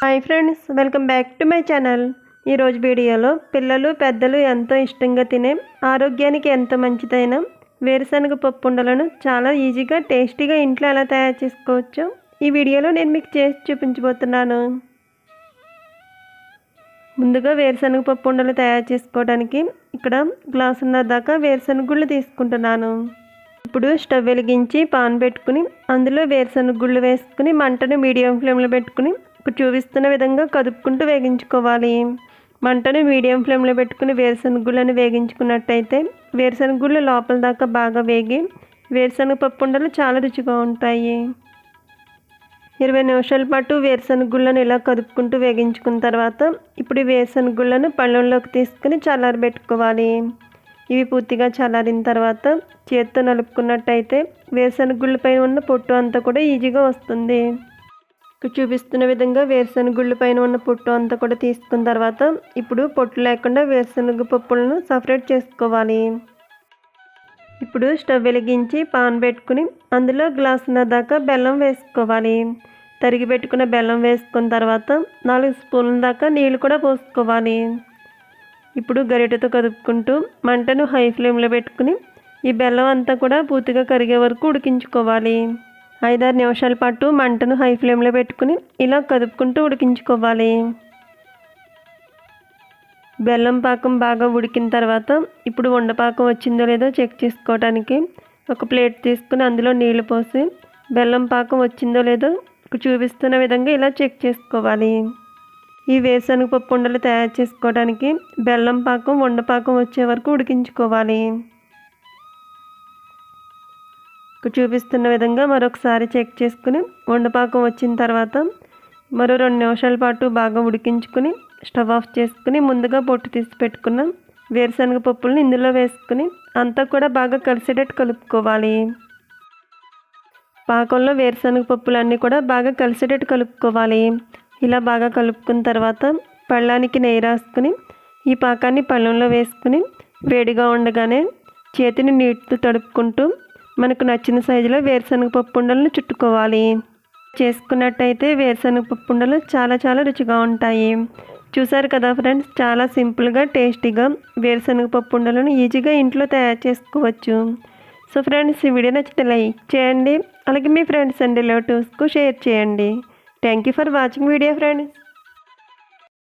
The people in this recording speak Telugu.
Hi friends welcome back to my channel. ఈరోజు వీడియోలో పిల్లలు పెద్దలు ఎంతో ఇష్టంగా తినే ఆరోగ్యానికి ఎంతో మంచిదైన వేరుశనగ పప్పు ఉండలను చాలా ఈజీగా టేస్టీగా ఇంట్లో ఎలా తయారు చేసుకోవచ్చో ఈ వీడియోలో నేను మీకు చేసి చూపించబోతున్నాను. ముందుగా వేరుశనగ పప్పు ఉండలు తయారు చేసుకోవడానికి ఇక్కడ గ్లాసున్నర దాకా వేరుశనగ గుళ్ళు తీసుకుంటున్నాను. ఇప్పుడు స్టవ్ వెలిగించి పాన్ పెట్టుకుని అందులో వేరుశనగ గుళ్ళు వేసుకుని మంటను మీడియం ఫ్లేమ్లో పెట్టుకుని ఇప్పుడు చూపిస్తున్న విధంగా కదుపుకుంటూ వేగించుకోవాలి. మంటను మీడియం ఫ్లేమ్లో పెట్టుకుని వేరుశనగ గుళ్ళను వేగించుకున్నట్టయితే వేరుశనగ గుళ్ళు లోపల దాకా బాగా వేగి వేరుశనగ పప్పు ఉండలు చాలా రుచిగా ఉంటాయి. ఇరవై నిమిషాల పాటు వేరుశనగ గుళ్ళను ఇలా కదుపుకుంటూ వేగించుకున్న తర్వాత ఇప్పుడు ఈ వేరుశనగ గుళ్ళను పళ్ళెంలోకి తీసుకుని చల్లారబెట్టుకోవాలి ఇవి పూర్తిగా చల్లారిన తర్వాత చేత్తో నలుపుకున్నట్టయితే వేరుశనగ గుళ్ళపై ఉన్న పొట్టు అంతా కూడా ఈజీగా వస్తుంది. ఇక్కడ చూపిస్తున్న విధంగా వేరుశనగ గుళ్ళ పైన ఉన్న పొట్టు అంతా కూడా తీసుకున్న తర్వాత ఇప్పుడు పొట్టు లేకుండా వేరుశనగ పప్పులను సపరేట్ చేసుకోవాలి. ఇప్పుడు స్టవ్ వెలిగించి పాన్ పెట్టుకుని అందులో గ్లాసున్న దాకా బెల్లం వేసుకోవాలి. తరిగి పెట్టుకున్న బెల్లం వేసుకున్న తర్వాత నాలుగు స్పూన్ల దాకా నీళ్ళు కూడా పోసుకోవాలి. ఇప్పుడు గరిటెతో కదుపుకుంటూ మంటను హై ఫ్లేమ్లో పెట్టుకుని ఈ బెల్లం అంతా కూడా పూర్తిగా కరిగే వరకు ఉడికించుకోవాలి. ఐదారు నిమిషాల పాటు మంటను హై ఫ్లేమ్లో పెట్టుకుని ఇలా కదుపుకుంటూ ఉడికించుకోవాలి. బెల్లం పాకం బాగా ఉడికిన తర్వాత ఇప్పుడు ఉండపాకం వచ్చిందో లేదో చెక్ చేసుకోవడానికి ఒక ప్లేట్ తీసుకుని అందులో నీళ్ళు పోసి బెల్లం పాకం వచ్చిందో లేదో చూపిస్తున్న విధంగా ఇలా చెక్ చేసుకోవాలి. ఈ వేరుశనగ పప్పు ఉండలు తయారు చేసుకోవడానికి బెల్లం పాకం ఉండపాకం వచ్చే వరకు ఉడికించుకోవాలి. చూపిస్తున్న విధంగా మరొకసారి చెక్ చేసుకుని వండపాకం వచ్చిన తర్వాత మరో రెండు నిమిషాల పాటు బాగా ఉడికించుకుని స్టవ్ ఆఫ్ చేసుకుని ముందుగా పొట్టు తీసి పెట్టుకున్న వేరుశనగ పప్పులను ఇందులో వేసుకుని అంతా కూడా బాగా కలిసేటట్టు కలుపుకోవాలి. పాకంలో వేరుశనగ పప్పులన్నీ కూడా బాగా కలిసేటట్టు కలుపుకోవాలి. ఇలా బాగా కలుపుకున్న తర్వాత పళ్ళానికి నెయ్యి రాసుకుని ఈ పాకాన్ని పళ్ళంలో వేసుకుని వేడిగా ఉండగానే చేతిని నీటితో తడుపుకుంటూ మనకు నచ్చిన సైజులో వేరుశనగ పప్పు ఉండలను చుట్టుకోవాలి. చేసుకున్నట్టయితే వేరుశనగ పప్పు ఉండలు చాలా చాలా రుచిగా ఉంటాయి. చూసారు కదా ఫ్రెండ్స్ చాలా సింపుల్గా టేస్టీగా వేరుశనగ పప్పు ఉండలను ఈజీగా ఇంట్లో తయారు చేసుకోవచ్చు. సో ఫ్రెండ్స్ ఈ వీడియో నచ్చితే లైక్ చేయండి. అలాగే మీ ఫ్రెండ్స్ అండ్ రిలేటివ్స్కు షేర్ చేయండి. Thank you for watching video friends.